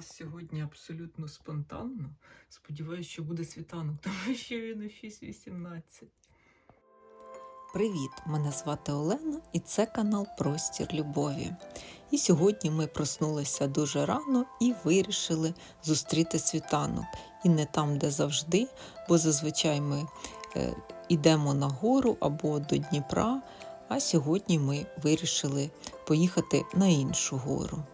нас сьогодні абсолютно спонтанно. Сподіваюсь, що буде світанок, тому що він о 6.18. Привіт! Мене звати Олена і це канал Простір Любові. І сьогодні ми проснулися дуже рано і вирішили зустріти світанок. І не там, де завжди, бо зазвичай ми е, йдемо на гору або до Дніпра. А сьогодні ми вирішили поїхати на іншу гору.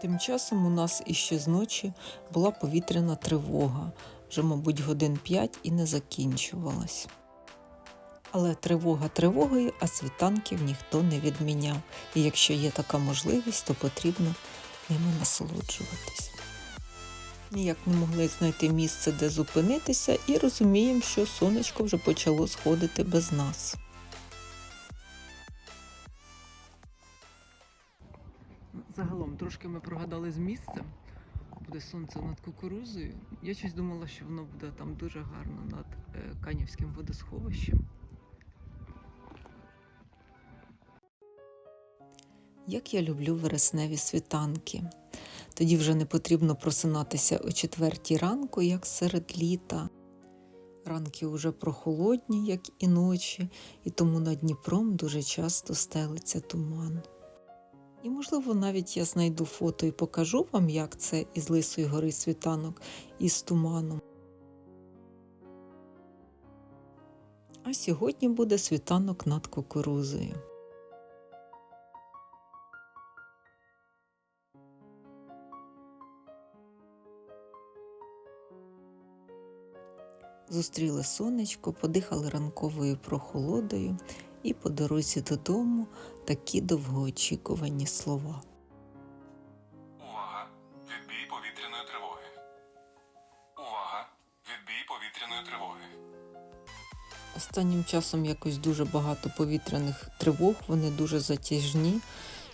Тим часом у нас іще з ночі була повітряна тривога, вже, мабуть, годин п'ять і не закінчувалась. Але тривога тривогою, а світанків ніхто не відміняв. І якщо є така можливість, то потрібно ними насолоджуватись. Ніяк не могли знайти місце, де зупинитися, і розуміємо, що сонечко вже почало сходити без нас. Трошки ми прогадали з місцем. Буде сонце над кукурузою. Я щось думала, що воно буде там дуже гарно над е, Канівським водосховищем. Як я люблю вересневі світанки. Тоді вже не потрібно просинатися о четвертій ранку, як серед літа. Ранки уже прохолодні, як і ночі, і тому над Дніпром дуже часто стелиться туман. І, можливо, навіть я знайду фото і покажу вам, як це із Лисої гори світанок із туманом. А сьогодні буде світанок над кукурузою. Зустріли сонечко, подихали ранковою прохолодою, і по дорозі додому такі довгоочікувані слова. Увага! Відбій повітряної тривоги. Увага! Відбій повітряної тривоги. Останнім часом якось дуже багато повітряних тривог, вони дуже затяжні,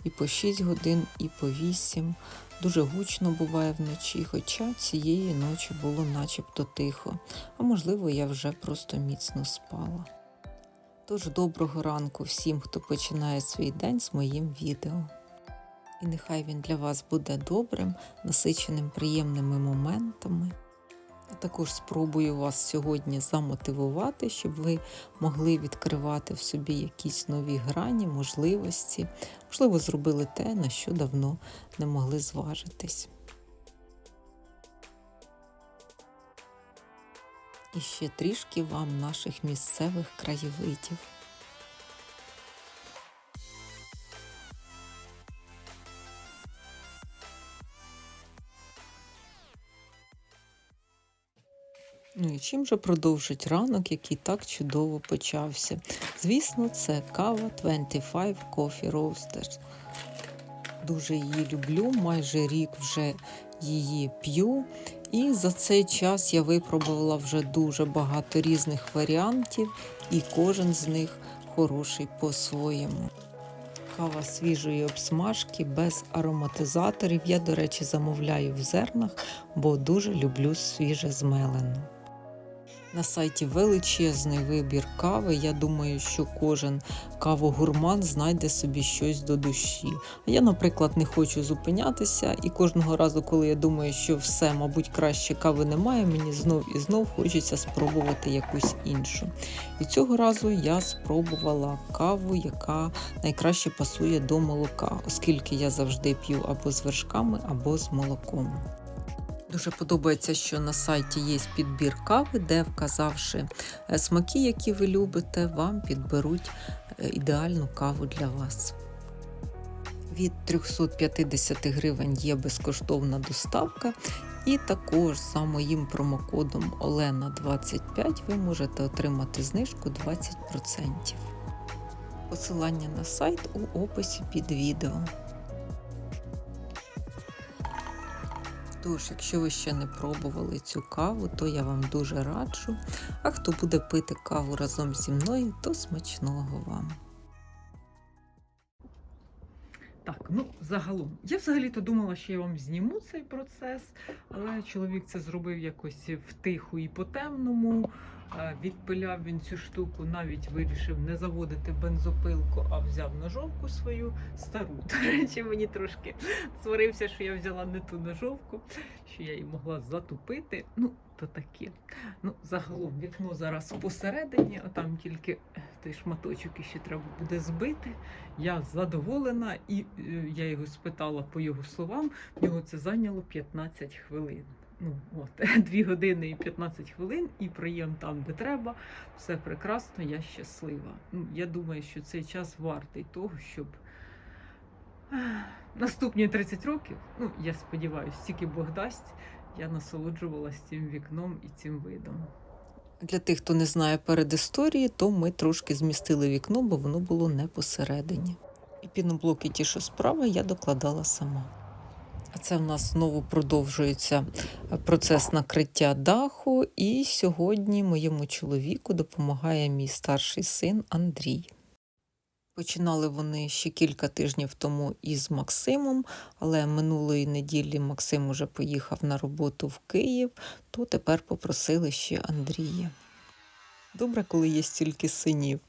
і по 6 годин, і по 8. Дуже гучно буває вночі, хоча цієї ночі було начебто тихо, а можливо, я вже просто міцно спала. Тож доброго ранку всім, хто починає свій день з моїм відео. І нехай він для вас буде добрим, насиченим приємними моментами. А також спробую вас сьогодні замотивувати, щоб ви могли відкривати в собі якісь нові грані, можливості, можливо, зробили те, на що давно не могли зважитись. І ще трішки вам наших місцевих краєвидів. Ну і чим же продовжить ранок, який так чудово почався? Звісно, це кава 25 Coffee Roasters. Дуже її люблю, майже рік вже її п'ю. І за цей час я випробувала вже дуже багато різних варіантів, і кожен з них хороший по-своєму. Кава свіжої обсмажки без ароматизаторів. Я, до речі, замовляю в зернах, бо дуже люблю свіже змелену. На сайті величезний вибір кави. Я думаю, що кожен кавогурман знайде собі щось до душі. А я, наприклад, не хочу зупинятися, і кожного разу, коли я думаю, що все, мабуть, краще кави немає, мені знов і знов хочеться спробувати якусь іншу. І цього разу я спробувала каву, яка найкраще пасує до молока, оскільки я завжди п'ю або з вершками, або з молоком. Дуже подобається, що на сайті є підбір кави, де, вказавши е, смаки, які ви любите, вам підберуть е, ідеальну каву для вас. Від 350 гривень є безкоштовна доставка, і також за моїм промокодом Олена25 ви можете отримати знижку 20%. Посилання на сайт у описі під відео. Тож, якщо ви ще не пробували цю каву, то я вам дуже раджу. А хто буде пити каву разом зі мною, то смачного вам. Так, ну загалом. Я взагалі-то думала, що я вам зніму цей процес, але чоловік це зробив якось втиху і по-темному. Е, Відпиляв він цю штуку, навіть вирішив не заводити бензопилку, а взяв ножовку свою стару. До речі, мені трошки сварився, що я взяла не ту ножовку, що я її могла затупити. Ну, то таке. Ну, загалом вікно зараз посередині, а там тільки е, той шматочок іще треба буде збити. Я задоволена, і е, я його спитала по його словам. В нього це зайняло 15 хвилин. Ну, от, 2 години і 15 хвилин, і приєм там, де треба. Все прекрасно, я щаслива. Ну, я думаю, що цей час вартий того, щоб наступні 30 років, ну, я сподіваюся, тільки Бог дасть, я насолоджувалася цим вікном і цим видом. Для тих, хто не знає передісторії, то ми трошки змістили вікно, бо воно було не посередині. І піноблоки ті, що справа, я докладала сама. Це в нас знову продовжується процес накриття даху, і сьогодні моєму чоловіку допомагає мій старший син Андрій. Починали вони ще кілька тижнів тому із Максимом, але минулої неділі Максим уже поїхав на роботу в Київ, то тепер попросили ще Андрія. Добре, коли є стільки синів.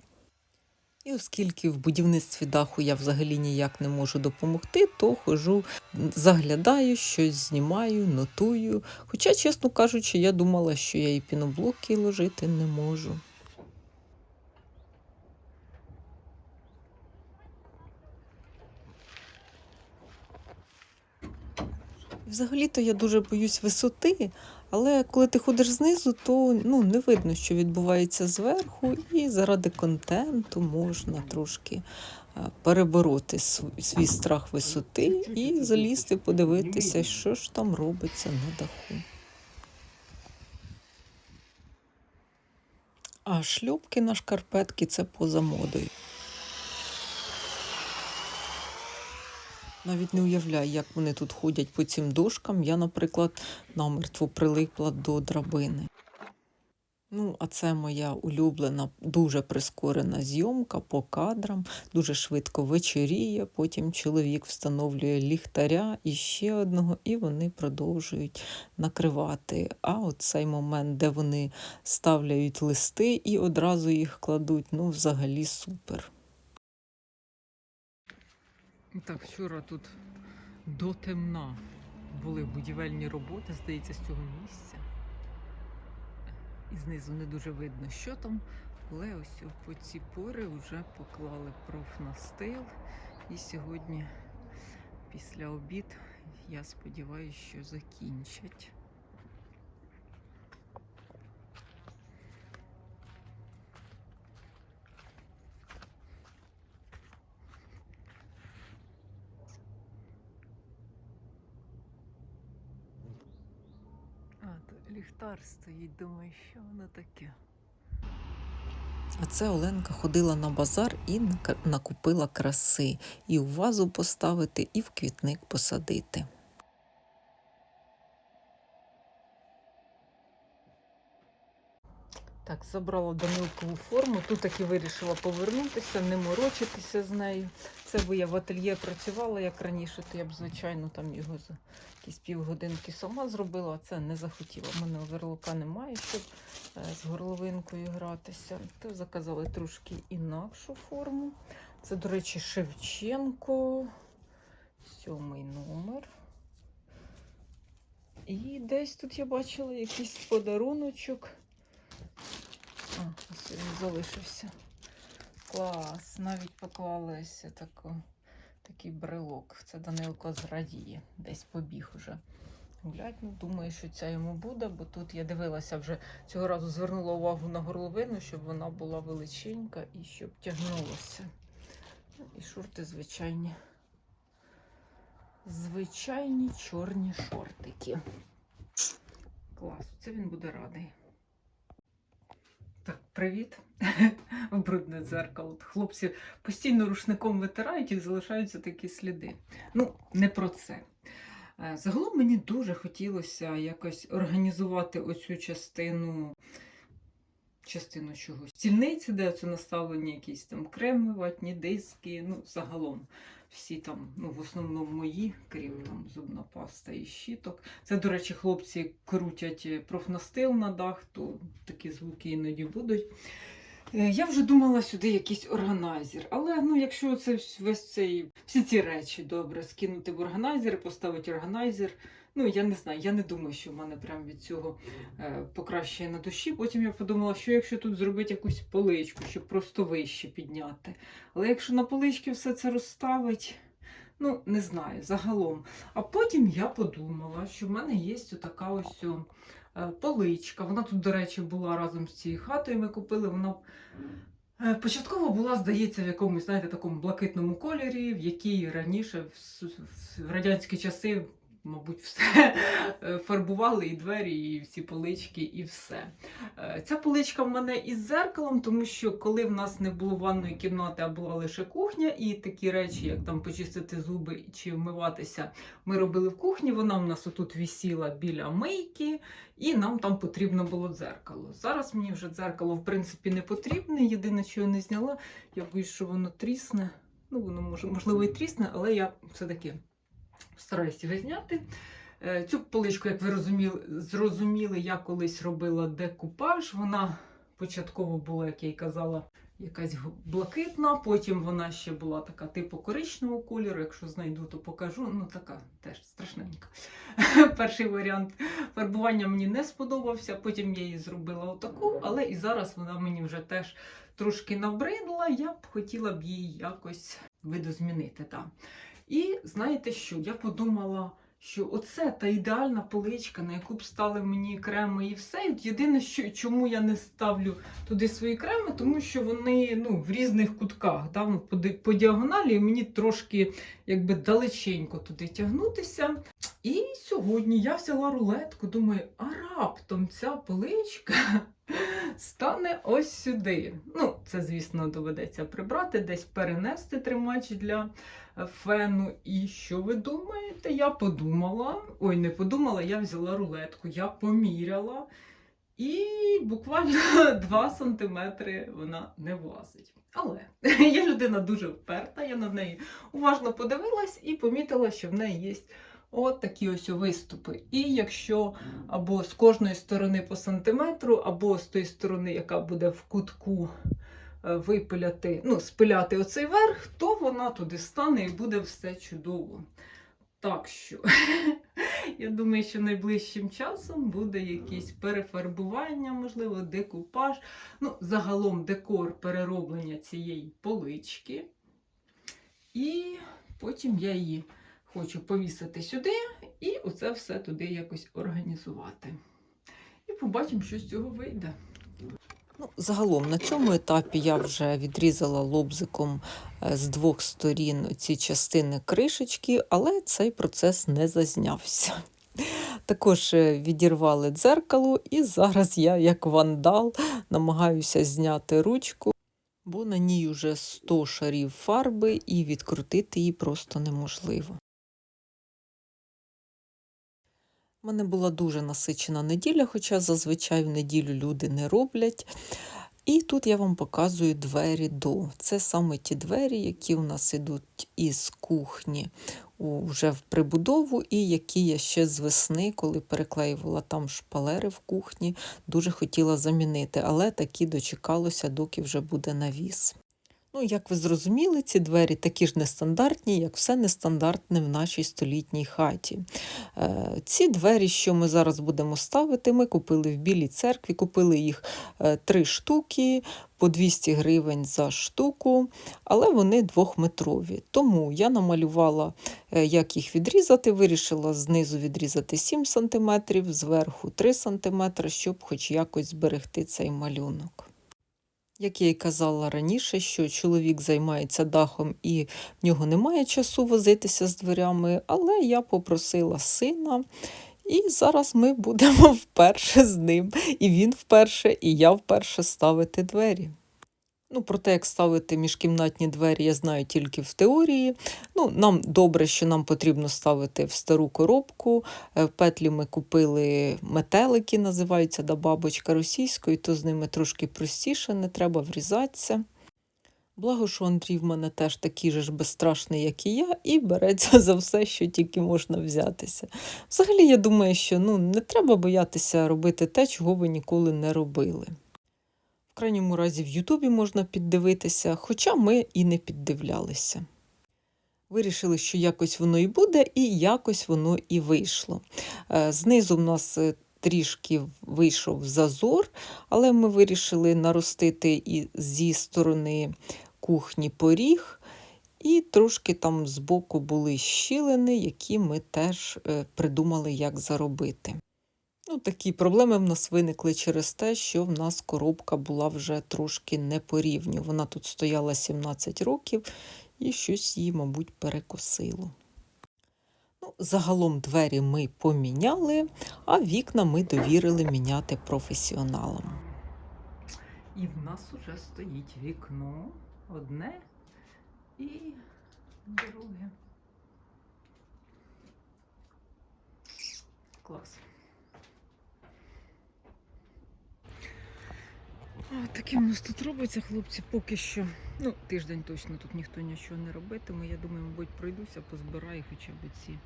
І оскільки в будівництві даху я взагалі ніяк не можу допомогти, то хожу, заглядаю, щось знімаю, нотую. Хоча, чесно кажучи, я думала, що я і піноблоки ложити не можу. Взагалі-то я дуже боюсь висоти, але коли ти ходиш знизу, то ну, не видно, що відбувається зверху, і заради контенту можна трошки е, перебороти свій страх висоти і залізти, подивитися, що ж там робиться на даху. А шлюпки на шкарпетки це поза модою. Навіть не уявляю, як вони тут ходять по цим дошкам. Я, наприклад, намертво прилипла до драбини. Ну, а це моя улюблена, дуже прискорена зйомка по кадрам, дуже швидко вечоріє, потім чоловік встановлює ліхтаря і ще одного, і вони продовжують накривати. А от цей момент, де вони ставляють листи і одразу їх кладуть, ну, взагалі супер. Так, вчора тут до темна були будівельні роботи, здається, з цього місця. І знизу не дуже видно, що там. Але ось по ці пори вже поклали профнастил. І сьогодні, після обід, я сподіваюся, що закінчать. А, то ліхтар стоїть, думаю, що воно таке. А це Оленка ходила на базар і накупила краси. І у вазу поставити, і в квітник посадити. Так, забрала Данилкову форму. Тут таки вирішила повернутися, не морочитися з нею. Це бо я в ательє працювала, як раніше, то я б, звичайно, там його за якісь півгодинки сама зробила, а це не захотіла. У мене оверлока немає, щоб е, з горловинкою гратися. То заказали трошки інакшу форму. Це, до речі, Шевченко, сьомий номер. І десь тут я бачила якийсь подаруночок. А, ось він залишився. Клас. Навіть поклалися таку, такий брелок. Це Данилко зрадіє. Десь побіг уже. Гулять, ну, думаю, що ця йому буде, бо тут я дивилася вже цього разу звернула увагу на горловину, щоб вона була величенька і щоб тягнулася. Ну, І шорти звичайні. Звичайні чорні шортики. Клас, це він буде радий. Так, привіт. Брудне дзеркало. Хлопці постійно рушником витирають і залишаються такі сліди. Ну, не про це. Е, Загалом мені дуже хотілося якось організувати оцю частину, частину чогось. Стільниці, де це наставлені якісь там креми, ватні диски, ну, загалом. всі там, ну, в основному мої, крім там зубна паста і щіток. Це, до речі, хлопці крутять профнастил на дах, то такі звуки іноді будуть. Е, Я вже думала сюди якийсь органайзер, але ну, якщо це весь цей, всі ці речі добре скинути в органайзер, поставити органайзер. Ну, я не знаю, я не думаю, що в мене прям від цього е, покращує на душі. Потім я подумала, що якщо тут зробити якусь поличку, щоб просто вище підняти. Але якщо на полички все це розставить, ну не знаю, загалом. А потім я подумала, що в мене є така ось поличка. Вона тут, до речі, була разом з цією хатою. Ми купили. Вона е, початково була, здається, в якомусь, знаєте, такому блакитному кольорі, в якій раніше в радянські часи. Мабуть, все фарбували і двері, і всі полички, і все. Е, Ця поличка в мене із зеркалом, тому що коли в нас не було ванної кімнати, а була лише кухня, і такі речі, як там почистити зуби чи вмиватися, ми робили в кухні. Вона в нас отут висіла біля мийки, і нам там потрібно було дзеркало. Зараз мені вже дзеркало, в принципі, не потрібне. Єдине, що я не зняла, я боюсь, що воно трісне. Ну, воно може, можливо, і трісне, але я все-таки стараюся його. Е, Цю поличку, як ви розуміли, зрозуміли, я колись робила декупаж. Вона початково була, як я й казала, якась блакитна, потім вона ще була така типу коричневого кольору. Якщо знайду, то покажу. Ну, така теж страшненька. Перший варіант фарбування мені не сподобався. Потім я її зробила отаку, але і зараз вона мені вже теж трошки набридла. Я б хотіла б її якось видозмінити. Так. І знаєте що? Я подумала, що оце та ідеальна поличка, на яку б стали мені креми і все. І Єдине, що чому я не ставлю туди свої креми, тому що вони ну, в різних кутках, да, ну, по, діагоналі, і мені трошки якби далеченько туди тягнутися. І сьогодні я взяла рулетку, думаю, а раптом ця поличка стане ось сюди. Ну, це, звісно, доведеться прибрати, десь перенести тримач для фену. І що ви думаєте? Я подумала, ой, не подумала, я взяла рулетку, я поміряла. І буквально 2 сантиметри вона не влазить. Але я людина дуже вперта, я на неї уважно подивилась і помітила, що в неї є от такі ось виступи. І якщо або з кожної сторони по сантиметру, або з тої сторони, яка буде в кутку випиляти, ну, спиляти оцей верх, то вона туди стане і буде все чудово. Так що, я думаю, що найближчим часом буде якесь перефарбування, можливо, декупаж. Ну, загалом декор перероблення цієї полички. І потім я її хочу повісити сюди і оце все туди якось організувати. І побачимо, що з цього вийде. Ну, загалом на цьому етапі я вже відрізала лобзиком е, з двох сторін ці частини кришечки, але цей процес не зазнявся. Також е, відірвали дзеркало, і зараз я, як вандал, намагаюся зняти ручку, бо на ній вже 100 шарів фарби, і відкрутити її просто неможливо. У мене була дуже насичена неділя, хоча зазвичай в неділю люди не роблять. І тут я вам показую двері до. Це саме ті двері, які у нас ідуть із кухні вже в прибудову, і які я ще з весни, коли переклеювала там шпалери в кухні, дуже хотіла замінити, але таки дочекалося, доки вже буде навіс. Ну, як ви зрозуміли, ці двері такі ж нестандартні, як все нестандартне в нашій столітній хаті. Е, Ці двері, що ми зараз будемо ставити, ми купили в Білій церкві, купили їх е, три штуки по 200 гривень за штуку, але вони двохметрові. Тому я намалювала, е, як їх відрізати, вирішила знизу відрізати 7 см, зверху 3 см, щоб хоч якось зберегти цей малюнок. Як я й казала раніше, що чоловік займається дахом і в нього немає часу возитися з дверями, але я попросила сина, і зараз ми будемо вперше з ним. І він вперше, і я вперше ставити двері. Ну, про те, як ставити міжкімнатні двері, я знаю тільки в теорії. Ну, нам добре, що нам потрібно ставити в стару коробку. Е, В петлі ми купили метелики, називаються да бабочка російською, то з ними трошки простіше, не треба врізатися. Благо, що Андрій в мене теж такий же ж безстрашний, як і я, і береться за все, що тільки можна взятися. Взагалі, я думаю, що ну, не треба боятися робити те, чого ви ніколи не робили. Крайньому разі в Ютубі можна піддивитися, хоча ми і не піддивлялися. Вирішили, що якось воно і буде, і якось воно і вийшло. Е, Знизу в нас е, трішки вийшов зазор, але ми вирішили наростити і зі сторони кухні поріг, і трошки там збоку були щілини, які ми теж е, придумали, як заробити. Ну, такі проблеми в нас виникли через те, що в нас коробка була вже трошки не по рівню. Вона тут стояла 17 років і щось її, мабуть, перекосило. Ну, загалом двері ми поміняли, а вікна ми довірили міняти професіоналам. І в нас уже стоїть вікно одне і друге. Клас. А, таке в нас тут робиться, хлопці, поки що. Ну, тиждень точно тут ніхто нічого не робитиме. Я думаю, мабуть, пройдуся, позбираю хоча б ці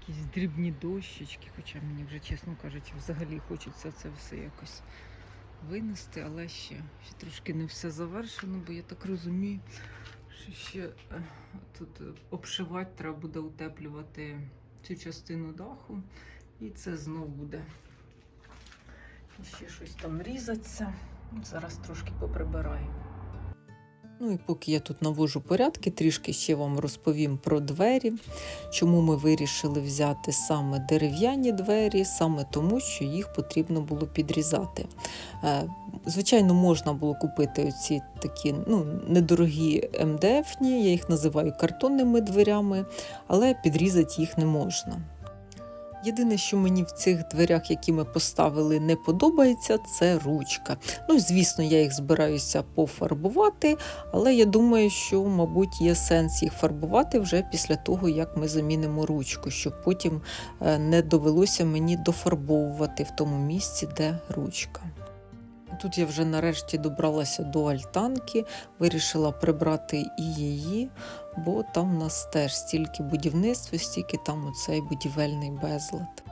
якісь дрібні дощечки, хоча мені вже, чесно кажучи, взагалі хочеться це все якось винести, але ще, ще трошки не все завершено, бо я так розумію, що ще е, тут е, обшивати треба буде утеплювати цю частину даху, і це знов буде І ще щось там різаться. Зараз трошки поприбираю. Ну і поки я тут навожу порядки, трішки ще вам розповім про двері, чому ми вирішили взяти саме дерев'яні двері, саме тому, що їх потрібно було підрізати. Е, Звичайно, можна було купити оці такі ну, недорогі МДФні, я їх називаю картонними дверями, але підрізати їх не можна. Єдине, що мені в цих дверях, які ми поставили, не подобається, це ручка. Ну, звісно, я їх збираюся пофарбувати, але я думаю, що, мабуть, є сенс їх фарбувати вже після того, як ми замінимо ручку, щоб потім е, не довелося мені дофарбовувати в тому місці, де ручка. Тут я вже нарешті добралася до альтанки, вирішила прибрати і її, бо там в нас теж стільки будівництва, стільки там оцей будівельний безлад.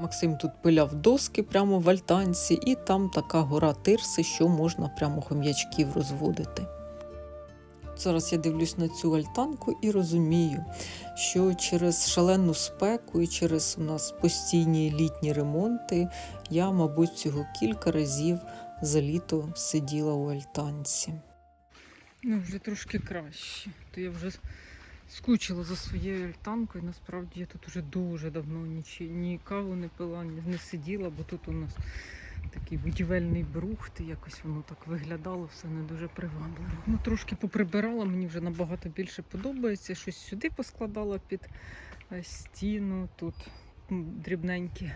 Максим тут пиляв доски прямо в альтанці, і там така гора тирси, що можна прямо хом'ячків розводити. Зараз я дивлюсь на цю альтанку і розумію, що через шалену спеку і через у нас постійні літні ремонти я, мабуть, цього кілька разів за літо сиділа у альтанці. Ну, вже трошки краще. То я вже скучила за своєю альтанкою. Насправді я тут вже дуже давно ні, ні каву не пила, ні не сиділа, бо тут у нас такий будівельний брухт, і якось воно так виглядало, все не дуже привабливо. Ну, трошки поприбирала, мені вже набагато більше подобається. Щось сюди поскладала під е, стіну, тут дрібненькі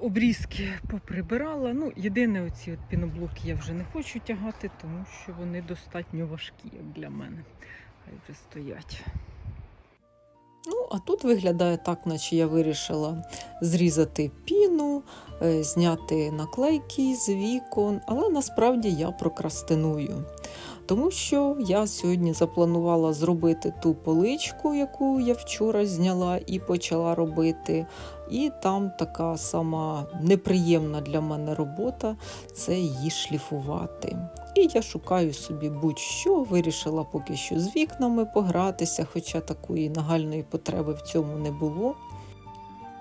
обрізки поприбирала. Ну, єдине, оці от піноблоки я вже не хочу тягати, тому що вони достатньо важкі, як для мене. Хай вже стоять. Ну, а тут виглядає так, наче я вирішила зрізати піну, е, зняти наклейки з вікон, але насправді я прокрастиную. Тому що я сьогодні запланувала зробити ту поличку, яку я вчора зняла і почала робити. І там така сама неприємна для мене робота це її шліфувати. І я шукаю собі будь-що, вирішила поки що з вікнами погратися, хоча такої нагальної потреби в цьому не було.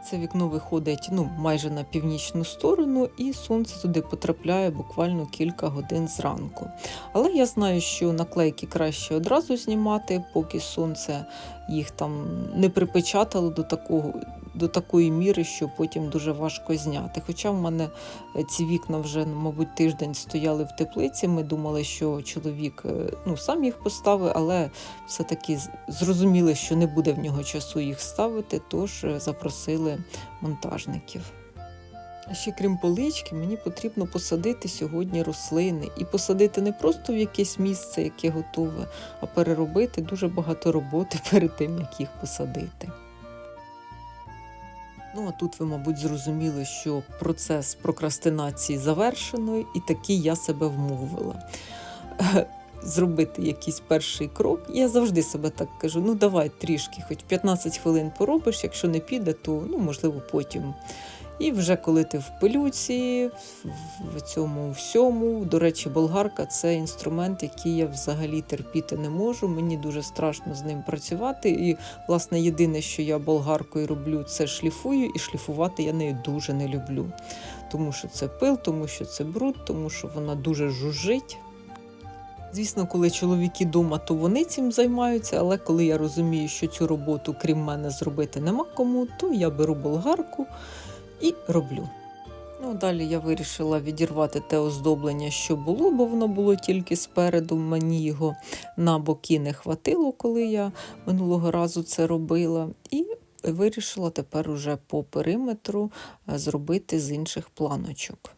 Це вікно виходить ну, майже на північну сторону, і сонце туди потрапляє буквально кілька годин зранку. Але я знаю, що наклейки краще одразу знімати, поки сонце їх там не припечатало до такого. До такої міри, що потім дуже важко зняти. Хоча в мене е, ці вікна вже, мабуть, тиждень стояли в теплиці. Ми думали, що чоловік е, ну, сам їх поставив, але все-таки зрозуміли, що не буде в нього часу їх ставити, тож е, запросили монтажників. А ще крім полички, мені потрібно посадити сьогодні рослини і посадити не просто в якесь місце, яке готове, а переробити дуже багато роботи перед тим, як їх посадити. Ну, а тут ви, мабуть, зрозуміли, що процес прокрастинації завершено, і таки я себе вмовила. зробити якийсь перший крок. Я завжди себе так кажу: ну давай трішки, хоч 15 хвилин поробиш, якщо не піде, то ну, можливо потім. І вже коли ти в пилюці, в- цьому всьому, до речі, болгарка це інструмент, який я взагалі терпіти не можу. Мені дуже страшно з ним працювати. І, власне, єдине, що я болгаркою роблю, це шліфую, і шліфувати я нею дуже не люблю. Тому що це пил, тому що це бруд, тому що вона дуже жужжить. Звісно, коли чоловіки вдома, то вони цим займаються, але коли я розумію, що цю роботу, крім мене, зробити нема кому, то я беру болгарку і роблю. Ну, далі я вирішила відірвати те оздоблення, що було, бо воно було тільки спереду. Мені його на боки не хватило, коли я минулого разу це робила. І вирішила тепер уже по периметру е, зробити з інших планочок.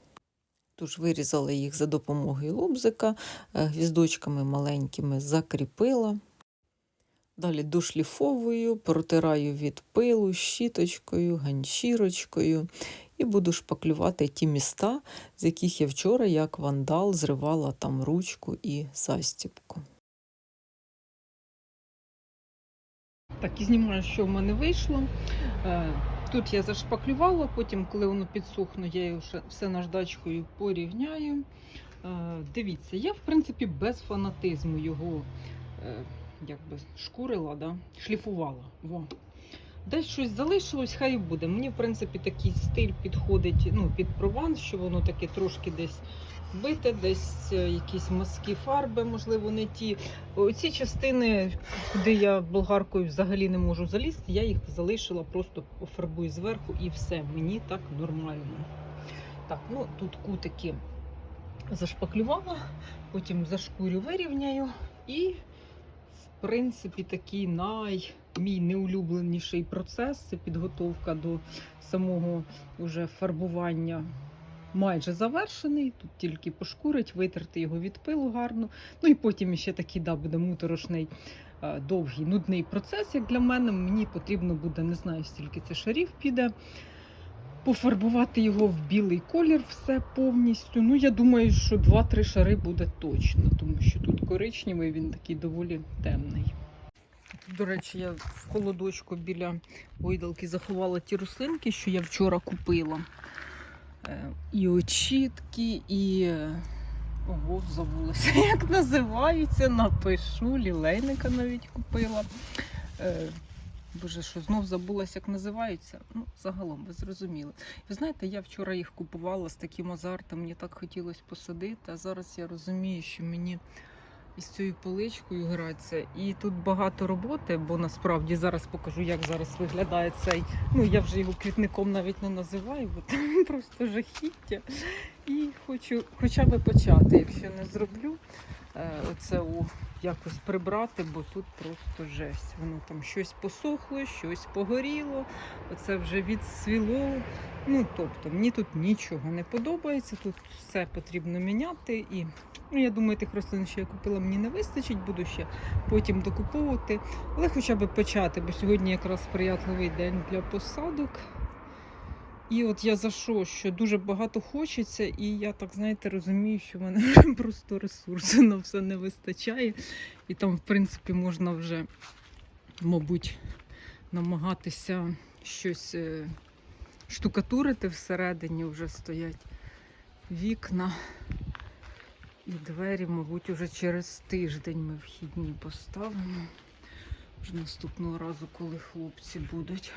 Тож вирізала їх за допомогою лобзика, е, гвіздочками маленькими закріпила. Далі дошліфовую, протираю від пилу щіточкою, ганчірочкою і буду шпаклювати ті міста, з яких я вчора, як вандал, зривала там ручку і застіпку. Так, і знімаю, що в мене вийшло. Е, Тут я зашпаклювала, потім, коли воно підсохне, я його все наждачкою порівняю. Е, Дивіться, я в принципі без фанатизму його е, якби шкурила, да? шліфувала. Во. Десь щось залишилось, хай буде. Мені, в принципі, такий стиль підходить ну, під прованс, що воно таке трошки десь бите, десь е, якісь мазки фарби, можливо, не ті. Оці частини, куди я болгаркою взагалі не можу залізти, я їх залишила, просто пофарбую зверху і все. Мені так нормально. Так, ну тут кутики зашпаклювала, потім зашкурю вирівняю і, принципі, такий най мій неулюбленіший процес це підготовка до самого уже фарбування майже завершений. Тут тільки пошкурить, витерти його від пилу гарно. Ну і потім ще такий да, буде муторошний, е, довгий, нудний процес, як для мене. Мені потрібно буде, не знаю, стільки це шарів піде. Пофарбувати його в білий колір все повністю. Ну, я думаю, що 2-3 шари буде точно, тому що тут коричневий, він такий доволі темний. До речі, я в холодочку біля гойдалки заховала ті рослинки, що я вчора купила. Е, І очітки, і. е, Ого, забулася, як називаються, напишу. Лілейника навіть купила. Боже, що знов забулася, як називаються. Ну, загалом, ви зрозуміли. Ви знаєте, я вчора їх купувала з таким азартом, мені так хотілося посадити, а зараз я розумію, що мені із цією поличкою гратися. І тут багато роботи, бо насправді зараз покажу, як зараз виглядає цей. Ну, я вже його квітником навіть не називаю, бо там просто жахіття. І хочу хоча б почати, якщо не зроблю, оце у якось прибрати, бо тут просто жесть. Воно там щось посохло, щось погоріло, оце вже відсвіло. Ну, тобто, мені тут нічого не подобається, тут все потрібно міняти. І ну, я думаю, тих рослин, що я купила, мені не вистачить, буду ще потім докуповувати. Але хоча б почати, бо сьогодні якраз сприятливий день для посадок. І от я за що, що дуже багато хочеться, і я так, знаєте, розумію, що в мене просто ресурсу на все не вистачає. І там, в принципі, можна вже, мабуть, намагатися щось е, штукатурити всередині, вже стоять вікна. І двері, мабуть, уже через тиждень ми вхідні поставимо. Вже наступного разу, коли хлопці будуть.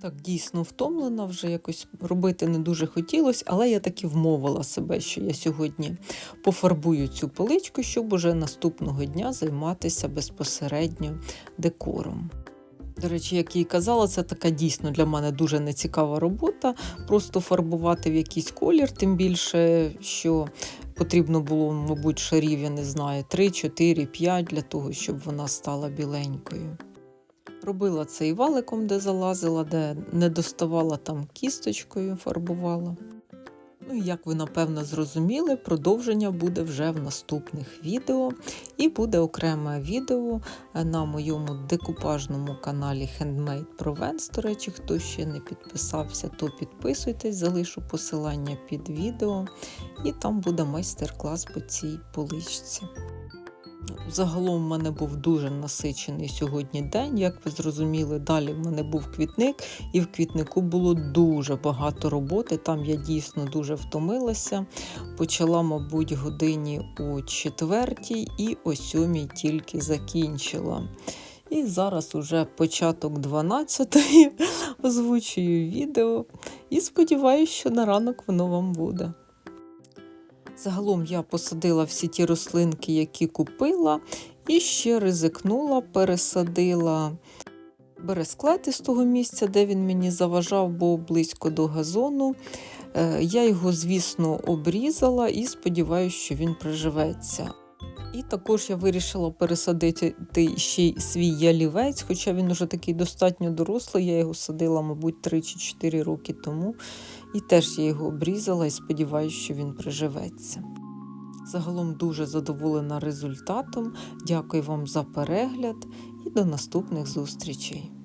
Так, дійсно втомлена, вже якось робити не дуже хотілося, але я таки вмовила себе, що я сьогодні пофарбую цю поличку, щоб уже наступного дня займатися безпосередньо декором. До речі, як я і казала, це така дійсно для мене дуже нецікава робота. Просто фарбувати в якийсь колір, тим більше, що потрібно було, мабуть, шарів, я не знаю, 3, 4, 5 для того, щоб вона стала біленькою. Робила це і валиком, де залазила, де не доставала там кісточкою, фарбувала. Ну, як ви напевно зрозуміли, продовження буде вже в наступних відео. І буде окреме відео е, на моєму декупажному каналі Handmade Provence. До речі, хто ще не підписався, то підписуйтесь, залишу посилання під відео, і там буде майстер-клас по цій поличці. Загалом в мене був дуже насичений сьогодні день. Як ви зрозуміли, далі в мене був квітник, і в квітнику було дуже багато роботи. Там я дійсно дуже втомилася. Почала, мабуть, годині о четвертій і о сьомій тільки закінчила. І зараз уже початок 12-ї озвучую відео і сподіваюся, що на ранок воно вам буде. Загалом я посадила всі ті рослинки, які купила, і ще ризикнула, пересадила бересклет із того місця, де він мені заважав, бо близько до газону. Е, Я його, звісно, обрізала і сподіваюся, що він приживеться. І також я вирішила пересадити ще й свій ялівець, хоча він уже такий достатньо дорослий. Я його садила, мабуть, 3 чи 4 роки тому. І теж я його обрізала і сподіваюся, що він приживеться. Загалом дуже задоволена результатом. Дякую вам за перегляд і до наступних зустрічей.